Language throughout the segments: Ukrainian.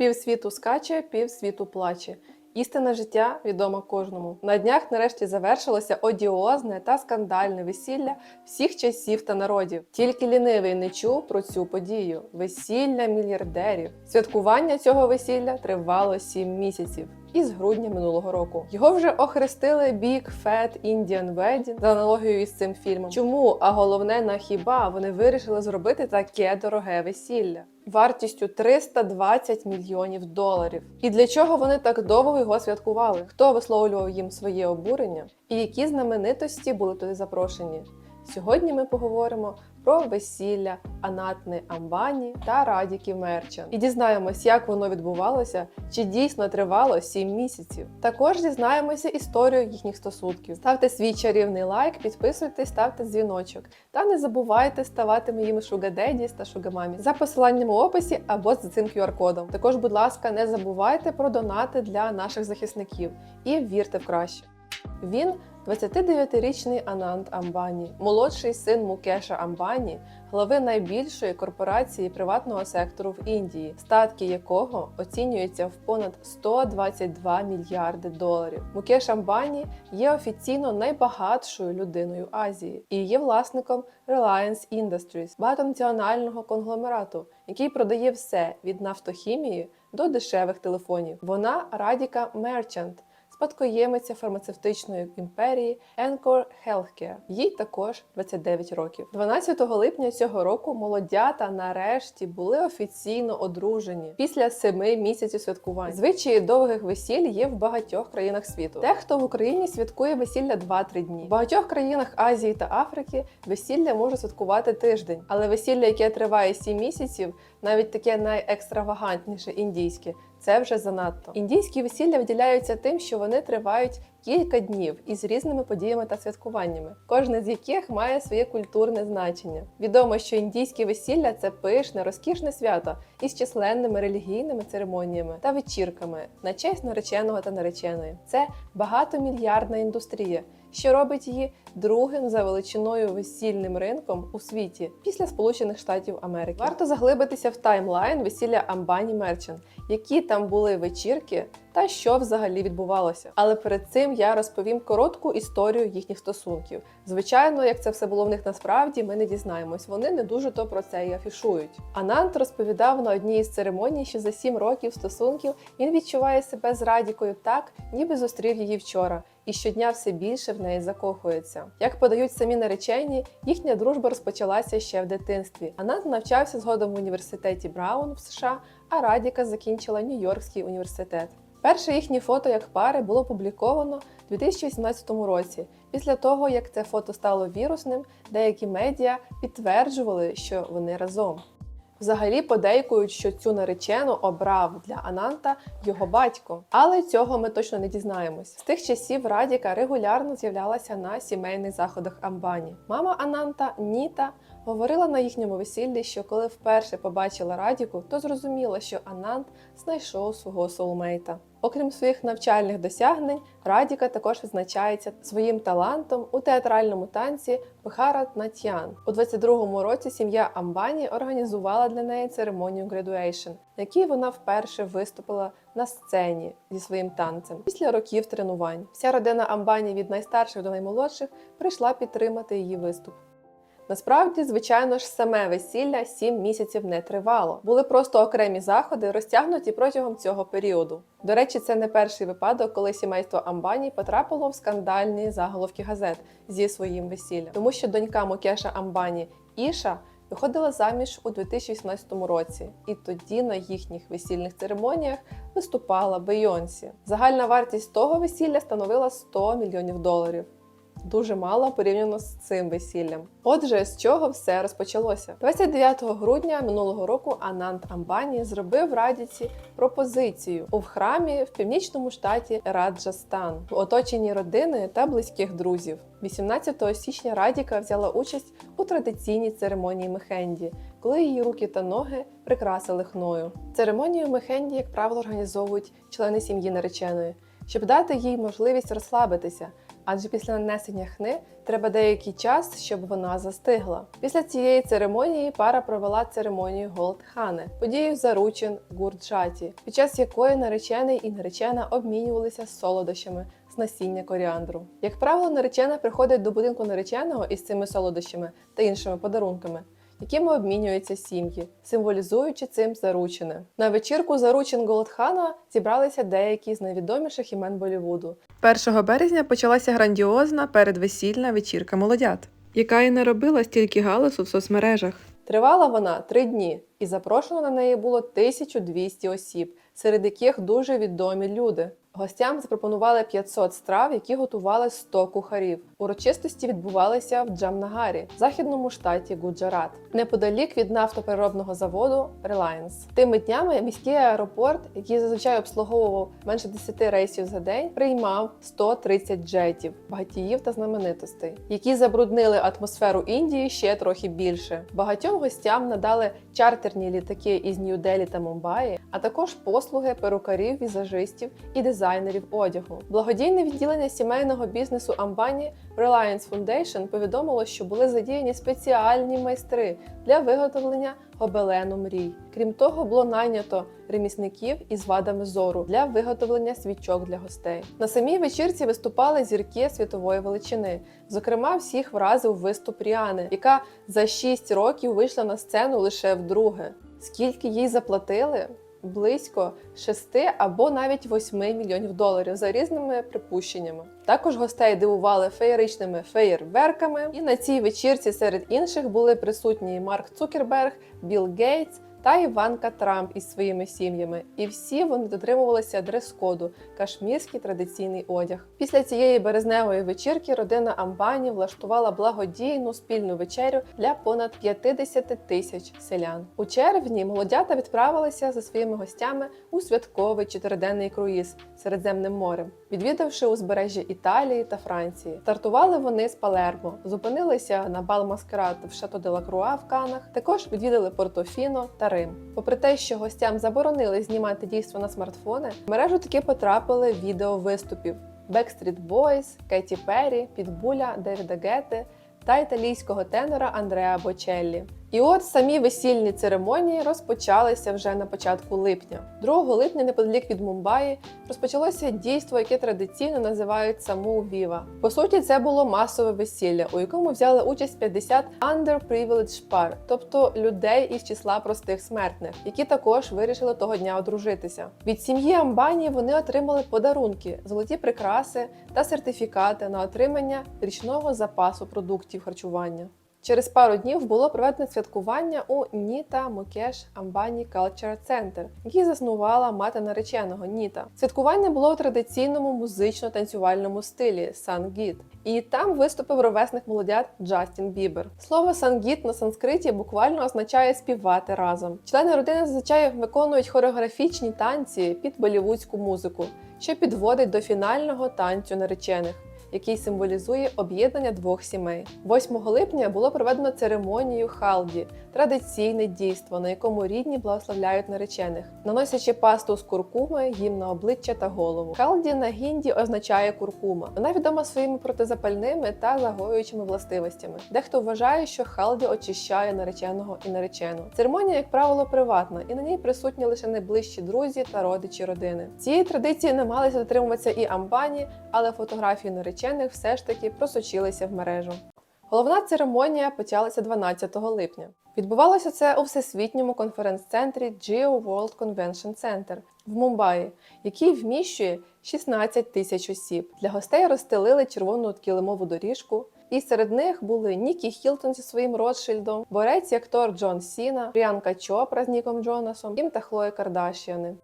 Півсвіту скаче, півсвіту плаче. Істинне життя відома кожному. На днях нарешті завершилося одіозне та скандальне весілля всіх часів та народів. Тільки лінивий не чув про цю подію весілля мільярдерів. Святкування цього весілля тривало сім місяців. Із грудня минулого року його вже охрестили Big Fat Indian Wedding за аналогією із цим фільмом. Чому? А головне на хіба вони вирішили зробити таке дороге весілля вартістю 320 мільйонів доларів. І для чого вони так довго його святкували? Хто висловлював їм своє обурення? І які знаменитості були туди запрошені? Сьогодні ми поговоримо про весілля Анатни Амбані та Радіки Мерчан і дізнаємось, як воно відбувалося, чи дійсно тривало 7 місяців. Також дізнаємося історію їхніх стосунків. Ставте свій чарівний лайк, підписуйтесь, ставте дзвіночок. Та не забувайте ставати моїми шугадедіс та шугамамі за посиланням у описі або за цим QR-кодом. Також, будь ласка, не забувайте про донати для наших захисників і вірте в краще. Він 29-річний Анант Амбані, молодший син Мукеша Амбані, глави найбільшої корпорації приватного сектору в Індії, статки якого оцінюються в понад 122 мільярди доларів. Мукеш Амбані є офіційно найбагатшою людиною Азії і є власником Reliance Industries, багатонаціонального конгломерату, який продає все від нафтохімії до дешевих телефонів. Вона Радіка Мерчант спадкоємиця фармацевтичної імперії Encore Healthcare. Їй також 29 років. 12 липня цього року молодята нарешті були офіційно одружені після семи місяців святкувань. Звичаї довгих весіль є в багатьох країнах світу. Дехто в Україні святкує весілля 2-3 дні. В багатьох країнах Азії та Африки весілля може святкувати тиждень, але весілля, яке триває 7 місяців, навіть таке найекстравагантніше індійське. Це вже занадто. Індійські весілля виділяються тим, що вони тривають кілька днів із різними подіями та святкуваннями, кожне з яких має своє культурне значення. Відомо, що індійське весілля це пишне, розкішне свято із численними релігійними церемоніями та вечірками на честь нареченого та нареченої. Це багатомільярдна індустрія. Що робить її другим за величиною весільним ринком у світі після Сполучених Штатів Америки. Варто заглибитися в таймлайн весілля Амбані Мерчен, які там були вечірки та що взагалі відбувалося. Але перед цим я розповім коротку історію їхніх стосунків. Звичайно, як це все було в них насправді, ми не дізнаємось. Вони не дуже то про це і афішують. Анант розповідав на одній із церемоній, що за сім років стосунків він відчуває себе з радікою так, ніби зустрів її вчора. І щодня все більше в неї закохується. Як подають самі наречені, їхня дружба розпочалася ще в дитинстві. Анант навчався згодом в університеті Браун в США, а Радіка закінчила Нью-Йоркський університет. Перше їхнє фото як пари було опубліковано у 2018 році. Після того, як це фото стало вірусним, деякі медіа підтверджували, що вони разом. Взагалі подейкують, що цю наречену обрав для Ананта його батько, але цього ми точно не дізнаємось. З тих часів Радіка регулярно з'являлася на сімейних заходах Амбані. Мама Ананта Ніта говорила на їхньому весіллі, що коли вперше побачила Радіку, то зрозуміла, що Анант знайшов свого соулмейта. Окрім своїх навчальних досягнень, Радіка також відзначається своїм талантом у театральному танці Бхарат Натьян. У 22-му році сім'я Амбані організувала для неї церемонію graduation, на якій вона вперше виступила на сцені зі своїм танцем. Після років тренувань вся родина Амбані від найстарших до наймолодших прийшла підтримати її виступ. Насправді, звичайно ж, саме весілля сім місяців не тривало. Були просто окремі заходи, розтягнуті протягом цього періоду. До речі, це не перший випадок, коли сімейство Амбані потрапило в скандальні заголовки газет зі своїм весіллям, тому що донька Мукеша Амбані Іша виходила заміж у 2018 році, і тоді на їхніх весільних церемоніях виступала Бейонсі. Загальна вартість того весілля становила 100 мільйонів доларів. Дуже мало порівняно з цим весіллям. Отже, з чого все розпочалося? 29 грудня минулого року Анант Амбані зробив радіці пропозицію у храмі в північному штаті Раджастан в оточенні родини та близьких друзів. 18 січня Радіка взяла участь у традиційній церемонії Мехенді, коли її руки та ноги прикрасили хною. Церемонію Мехенді, як правило, організовують члени сім'ї нареченої, щоб дати їй можливість розслабитися адже після нанесення хни треба деякий час, щоб вона застигла. Після цієї церемонії пара провела церемонію Голдхани, подію заручин гурджаті, під час якої наречений і наречена обмінювалися солодощами з насіння коріандру. Як правило, наречена приходить до будинку нареченого із цими солодощами та іншими подарунками. Якими обмінюються сім'ї, символізуючи цим заручини. На вечірку заручин Голдхана зібралися деякі з найвідоміших імен Болівуду. 1 березня почалася грандіозна передвесільна вечірка молодят, яка і не робила стільки галасу в соцмережах. Тривала вона три дні, і запрошено на неї було 1200 осіб, серед яких дуже відомі люди. Гостям запропонували 500 страв, які готували 100 кухарів. Урочистості відбувалися в Джамнагарі, західному штаті Гуджарат, неподалік від нафтопереробного заводу Reliance. Тими днями міський аеропорт, який зазвичай обслуговував менше 10 рейсів за день, приймав 130 джетів, багатіїв та знаменитостей, які забруднили атмосферу Індії ще трохи більше. Багатьом гостям надали чартерні літаки із Нью-Делі та Мумбаї, а також послуги перукарів, візажистів і дизайнерів одягу. Благодійне відділення сімейного бізнесу Амбані Reliance Foundation повідомило, що були задіяні спеціальні майстри для виготовлення гобелену мрій. Крім того, було найнято ремісників із вадами зору для виготовлення свічок для гостей. На самій вечірці виступали зірки світової величини. Зокрема, всіх вразив виступ Ріани, яка за 6 років вийшла на сцену лише вдруге. Скільки їй заплатили? Близько 6 або навіть 8 мільйонів доларів за різними припущеннями. Також гостей дивували феєричними феєрверками, і на цій вечірці серед інших були присутні Марк Цукерберг, Білл Гейтс та Іванка Трамп із своїми сім'ями. І всі вони дотримувалися дрес-коду кашмірський традиційний одяг. Після цієї березневої вечірки родина Амбані влаштувала благодійну спільну вечерю для понад 50 тисяч селян. У червні молодята відправилися за своїми гостями у святковий чотириденний круїз Середземним морем, відвідавши узбережжя Італії та Франції. Стартували вони з Палермо, зупинилися на бал маскарад в Шато де ла в Канах. Також відвідали Портофіно та Рим. Попри те, що гостям заборонили знімати дійство на смартфони, в мережу таки потрапили відео виступів Backstreet Boys, Кеті Перрі, Підбуля, Девіда Гети та італійського тенора Андреа Бочеллі. І от самі весільні церемонії розпочалися вже на початку липня. 2 липня, неподалік від Мумбаї, розпочалося дійство, яке традиційно називають саму Віва. По суті, це було масове весілля, у якому взяли участь 50 underprivileged пар, тобто людей із числа простих смертних, які також вирішили того дня одружитися. Від сім'ї Амбані вони отримали подарунки, золоті прикраси та сертифікати на отримання річного запасу продуктів харчування. Через пару днів було проведено святкування у Ніта Мукеш Амбані Culture Center, який заснувала мати нареченого Ніта. Святкування було у традиційному музично-танцювальному стилі сангіт, і там виступив ровесник молодят Джастін Бібер. Слово сангіт на санскриті буквально означає співати разом. Члени родини зазвичай виконують хореографічні танці під болівудську музику, що підводить до фінального танцю наречених який символізує об'єднання двох сімей. 8 липня було проведено церемонію халді, традиційне дійство, на якому рідні благословляють наречених, наносячи пасту з куркуми їм на обличчя та голову. Халді на гінді означає куркума. Вона відома своїми протизапальними та загоюючими властивостями. Дехто вважає, що халді очищає нареченого і наречену. Церемонія, як правило, приватна, і на ній присутні лише найближчі друзі та родичі родини. Цієї традиції намагалися дотримуватися і амбані, але фотографії наречених все ж таки просочилися в мережу. Головна церемонія почалася 12 липня. Відбувалося це у всесвітньому конференц-центрі Geo World Convention Center в Мумбаї, який вміщує 16 тисяч осіб. Для гостей розстелили червону килимову доріжку. І серед них були Нікі Хілтон зі своїм Ротшильдом, борець і актор Джон Сіна, Пріанка Чопра з Ніком Джонасом, Кім та Хлоя Кардашіани.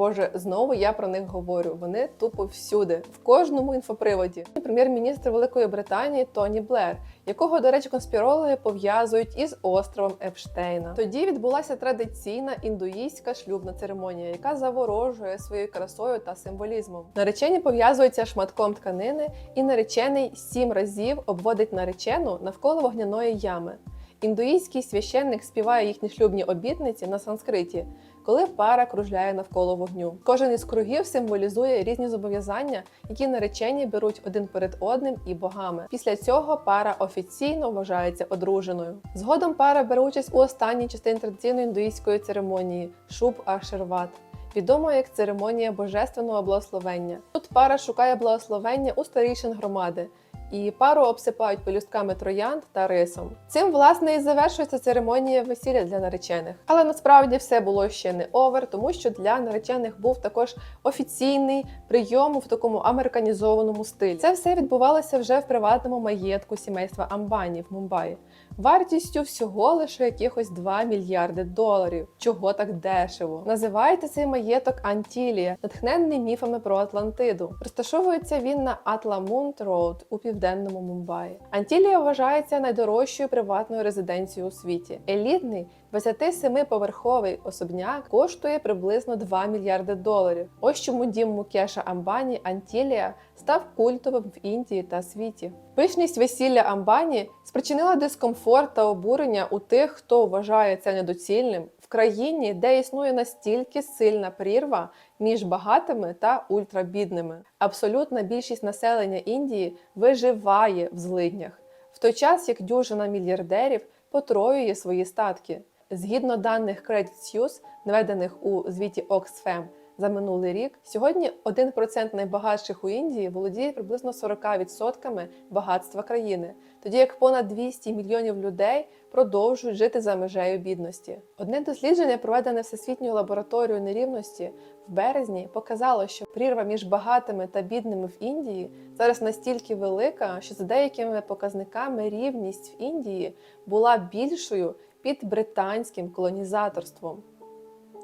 Боже, знову я про них говорю. Вони тупо всюди, в кожному інфоприводі. Прем'єр-міністр Великої Британії Тоні Блер, якого, до речі, конспірологи пов'язують із островом Епштейна. Тоді відбулася традиційна індуїстська шлюбна церемонія, яка заворожує своєю красою та символізмом. Наречені пов'язуються шматком тканини, і наречений сім разів обводить наречену навколо вогняної ями. Індуїстський священник співає їхні шлюбні обітниці на санскриті, коли пара кружляє навколо вогню. Кожен із кругів символізує різні зобов'язання, які наречені беруть один перед одним і богами. Після цього пара офіційно вважається одруженою. Згодом пара бере участь у останній частині традиційної індуїстської церемонії шуб Ашерват. Відомо як церемонія божественного благословення. Тут пара шукає благословення у старішин громади, і пару обсипають пелюстками троянд та рисом. Цим власне і завершується церемонія весілля для наречених. Але насправді все було ще не овер, тому що для наречених був також офіційний прийом в такому американізованому стилі. Це все відбувалося вже в приватному маєтку сімейства Амбані в Мумбаї. Вартістю всього лише якихось 2 мільярди доларів. Чого так дешево? Називається цей маєток Антілія, натхненний міфами про Атлантиду. Розташовується він на Атламунт Роуд у південному Мумбаї. Антілія вважається найдорожчою приватною резиденцією у світі. Елітний 27-поверховий особняк коштує приблизно 2 мільярди доларів. Ось чому дім Мукеша Амбані Антілія став культовим в Індії та світі. Пишність весілля Амбані спричинила дискомфорт та обурення у тих, хто вважає це недоцільним в країні, де існує настільки сильна прірва між багатими та ультрабідними. Абсолютна більшість населення Індії виживає в злиднях, в той час як дюжина мільярдерів потроює свої статки. Згідно даних Credit Suisse, наведених у звіті Oxfam за минулий рік, сьогодні 1% найбагатших у Індії володіє приблизно 40% багатства країни, тоді як понад 200 мільйонів людей продовжують жити за межею бідності. Одне дослідження, проведене Всесвітньою лабораторією нерівності в березні, показало, що прірва між багатими та бідними в Індії зараз настільки велика, що за деякими показниками рівність в Індії була більшою під британським колонізаторством.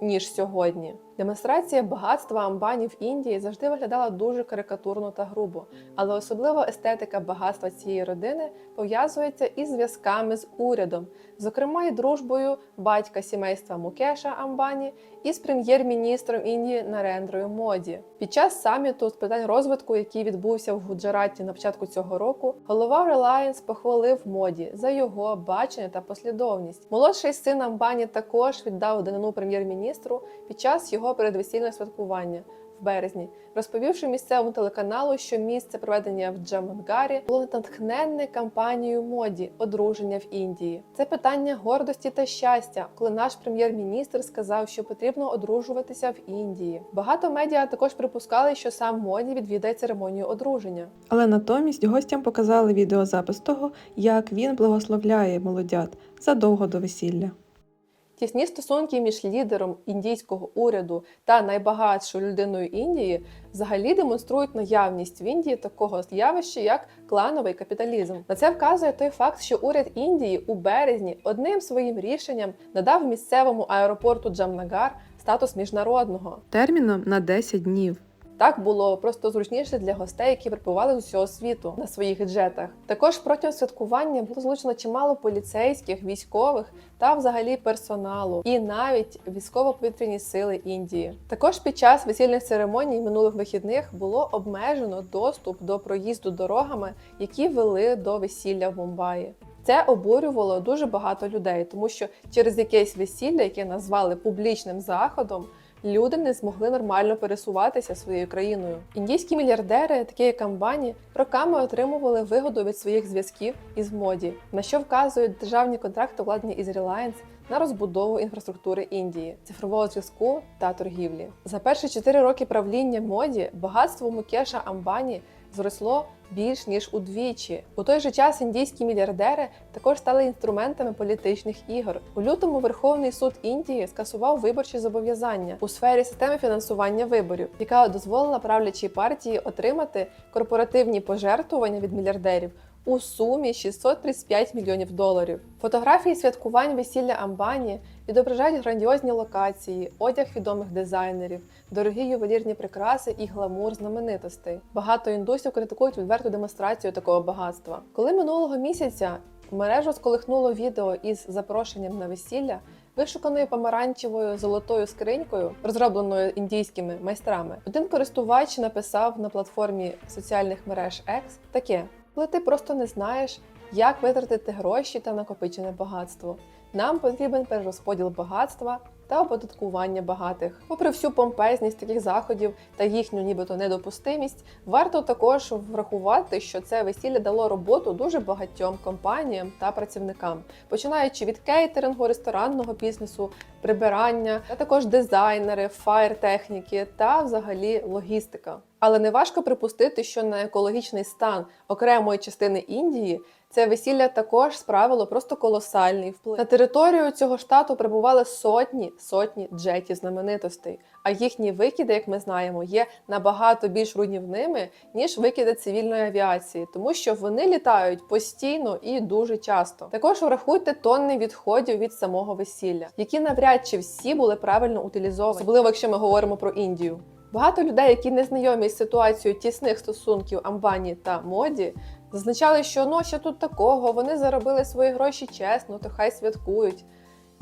Ніж сьогодні. Демонстрація багатства Амбані в Індії завжди виглядала дуже карикатурно та грубо, але особливо естетика багатства цієї родини пов'язується із зв'язками з урядом, зокрема і дружбою батька сімейства Мукеша Амбані із прем'єр-міністром Індії Нарендрою Моді. Під час саміту з питань розвитку, який відбувся в Гуджараті на початку цього року, голова Reliance похвалив моді за його бачення та послідовність. Молодший син Амбані також віддав данину прем'єр-міністру під час його передвесільного святкування в березні, розповівши місцевому телеканалу, що місце проведення в Джамангарі було натхненне кампанією моді одруження в Індії. Це питання гордості та щастя, коли наш прем'єр-міністр сказав, що потрібно одружуватися в Індії. Багато медіа також припускали, що сам моді відвідає церемонію одруження. Але натомість гостям показали відеозапис того, як він благословляє молодят задовго до весілля. Тісні стосунки між лідером індійського уряду та найбагатшою людиною Індії взагалі демонструють наявність в Індії такого явища, як клановий капіталізм. На це вказує той факт, що уряд Індії у березні одним своїм рішенням надав місцевому аеропорту Джамнагар статус міжнародного. Терміном на 10 днів. Так було просто зручніше для гостей, які прибували з усього світу на своїх джетах. Також протягом святкування було залучено чимало поліцейських, військових та взагалі персоналу, і навіть військово-повітряні сили Індії. Також під час весільних церемоній минулих вихідних було обмежено доступ до проїзду дорогами, які вели до весілля в Мумбаї. Це обурювало дуже багато людей, тому що через якесь весілля, яке назвали публічним заходом, люди не змогли нормально пересуватися своєю країною. Індійські мільярдери, такі як Амбані, роками отримували вигоду від своїх зв'язків із моді, на що вказують державні контракти, владні із Reliance на розбудову інфраструктури Індії, цифрового зв'язку та торгівлі. За перші чотири роки правління моді багатство Мукеша Амбані зросло більш ніж удвічі. У той же час індійські мільярдери також стали інструментами політичних ігор. У лютому Верховний суд Індії скасував виборчі зобов'язання у сфері системи фінансування виборів, яка дозволила правлячій партії отримати корпоративні пожертвування від мільярдерів у сумі 635 мільйонів доларів. Фотографії святкувань весілля Амбані відображають грандіозні локації, одяг відомих дизайнерів, дорогі ювелірні прикраси і гламур знаменитостей. Багато індусів критикують відверту демонстрацію такого багатства. Коли минулого місяця мережу сколихнуло відео із запрошенням на весілля. Вишуканою помаранчевою золотою скринькою, розробленою індійськими майстрами, один користувач написав на платформі соціальних мереж X таке: коли ти просто не знаєш, як витратити гроші та накопичене багатство. Нам потрібен перерозподіл багатства та оподаткування багатих. Попри всю помпезність таких заходів та їхню нібито недопустимість, варто також врахувати, що це весілля дало роботу дуже багатьом компаніям та працівникам, починаючи від кейтерингу, ресторанного бізнесу, прибирання, а також дизайнери, фаєр-техніки та взагалі логістика. Але не важко припустити, що на екологічний стан окремої частини Індії це весілля також справило просто колосальний вплив. На територію цього штату прибували сотні сотні джетів знаменитостей, а їхні викиди, як ми знаємо, є набагато більш руйнівними ніж викиди цивільної авіації, тому що вони літають постійно і дуже часто. Також врахуйте тонни відходів від самого весілля, які навряд чи всі були правильно утилізовані, особливо якщо ми говоримо про Індію. Багато людей, які не знайомі з ситуацією тісних стосунків Амбані та моді, зазначали, що ну що тут такого, вони заробили свої гроші чесно, то хай святкують.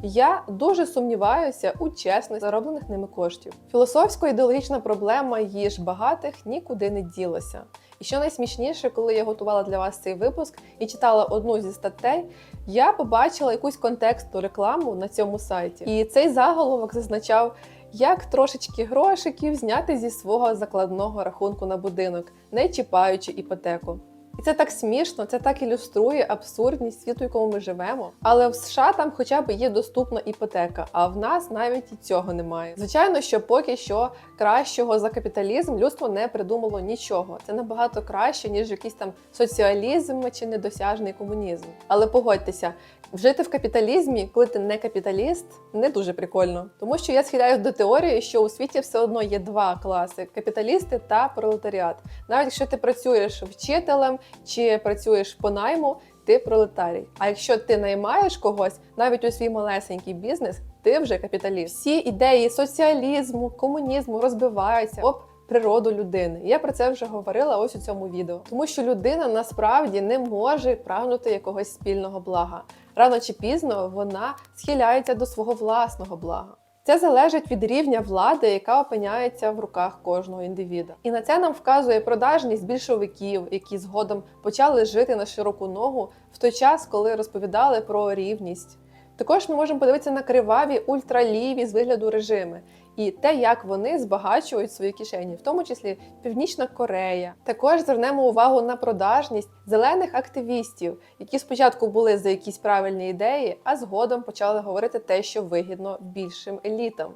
Я дуже сумніваюся у чесних зароблених ними коштів. Філософсько-ідеологічна проблема їж багатих нікуди не ділася. І що найсмішніше, коли я готувала для вас цей випуск і читала одну зі статей, я побачила якусь контекстну рекламу на цьому сайті. І цей заголовок зазначав, як трошечки грошиків зняти зі свого закладного рахунку на будинок, не чіпаючи іпотеку. І це так смішно, це так ілюструє абсурдність світу, в якому ми живемо. Але в США там хоча б є доступна іпотека, а в нас навіть і цього немає. Звичайно, що поки що кращого за капіталізм людство не придумало нічого. Це набагато краще, ніж якийсь там соціалізм чи недосяжний комунізм. Але погодьтеся, жити в капіталізмі, коли ти не капіталіст, не дуже прикольно. Тому що я схиляюсь до теорії, що у світі все одно є два класи: капіталісти та пролетаріат. Навіть якщо ти працюєш вчителем чи працюєш по найму, ти пролетарій. А якщо ти наймаєш когось, навіть у свій малесенький бізнес, ти вже капіталіст. Всі ідеї соціалізму, комунізму розбиваються об природу людини. Я про це вже говорила ось у цьому відео. Тому що людина насправді не може прагнути якогось спільного блага. Рано чи пізно вона схиляється до свого власного блага. Це залежить від рівня влади, яка опиняється в руках кожного індивіда. І на це нам вказує продажність більшовиків, які згодом почали жити на широку ногу в той час, коли розповідали про рівність. Також ми можемо подивитися на криваві ультраліві з вигляду режими і те, як вони збагачують свої кишені, в тому числі Північна Корея. Також звернемо увагу на продажність зелених активістів, які спочатку були за якісь правильні ідеї, а згодом почали говорити те, що вигідно більшим елітам.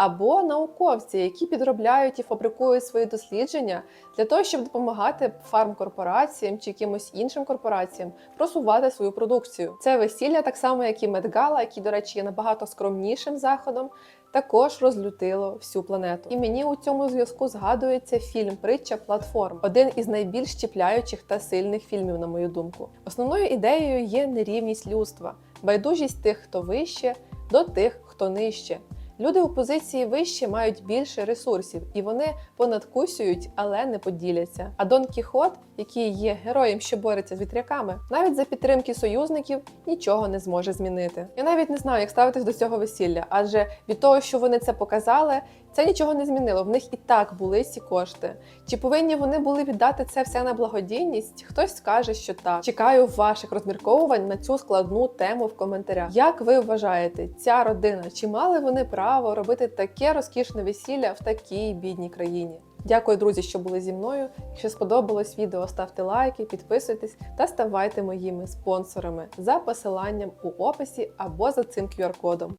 Або науковці, які підробляють і фабрикують свої дослідження для того, щоб допомагати фармкорпораціям чи якимось іншим корпораціям просувати свою продукцію. Це весілля, так само як і Медгала, який, до речі, є набагато скромнішим заходом, також розлютило всю планету. І мені у цьому зв'язку згадується фільм Притча платформ, один із найбільш чіпляючих та сильних фільмів, на мою думку. Основною ідеєю є нерівність людства, байдужість тих, хто вище, до тих, хто нижче. Люди у позиції вище мають більше ресурсів, і вони понадкусюють, але не поділяться. А Дон Кіхот, який є героєм, що бореться з вітряками, навіть за підтримки союзників нічого не зможе змінити. Я навіть не знаю, як ставитись до цього весілля, адже від того, що вони це показали, це нічого не змінило. В них і так були ці кошти. Чи повинні вони були віддати це все на благодійність? Хтось скаже, що так. Чекаю ваших розмірковувань на цю складну тему в коментарях. Як ви вважаєте, ця родина чи мали вони право робити таке розкішне весілля в такій бідній країні? Дякую, друзі, що були зі мною. Якщо сподобалось відео, ставте лайки, підписуйтесь та ставайте моїми спонсорами за посиланням у описі або за цим QR-кодом.